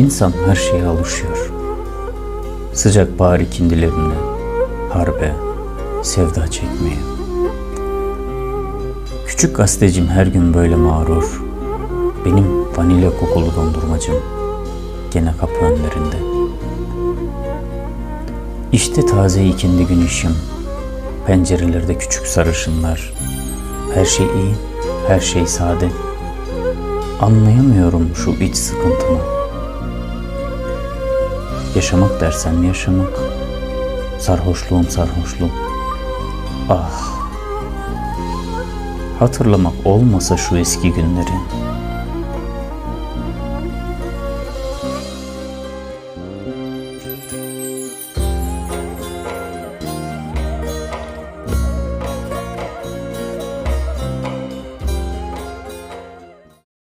İnsan her şeye alışıyor. Sıcak bahar ikindilerinde harbe, sevda çekmeye. Küçük gazetecim her gün böyle mağrur. Benim vanilya kokulu dondurmacım gene kapı önlerinde. İşte taze ikindi gün ışım. Pencerelerde küçük sarışınlar. Her şey iyi, her şey sade. Anlayamıyorum şu iç sıkıntımı. Yaşamak dersem yaşamak. Sarhoşluğum sarhoşluğum. Ah. Hatırlamak olmasa şu eski günleri.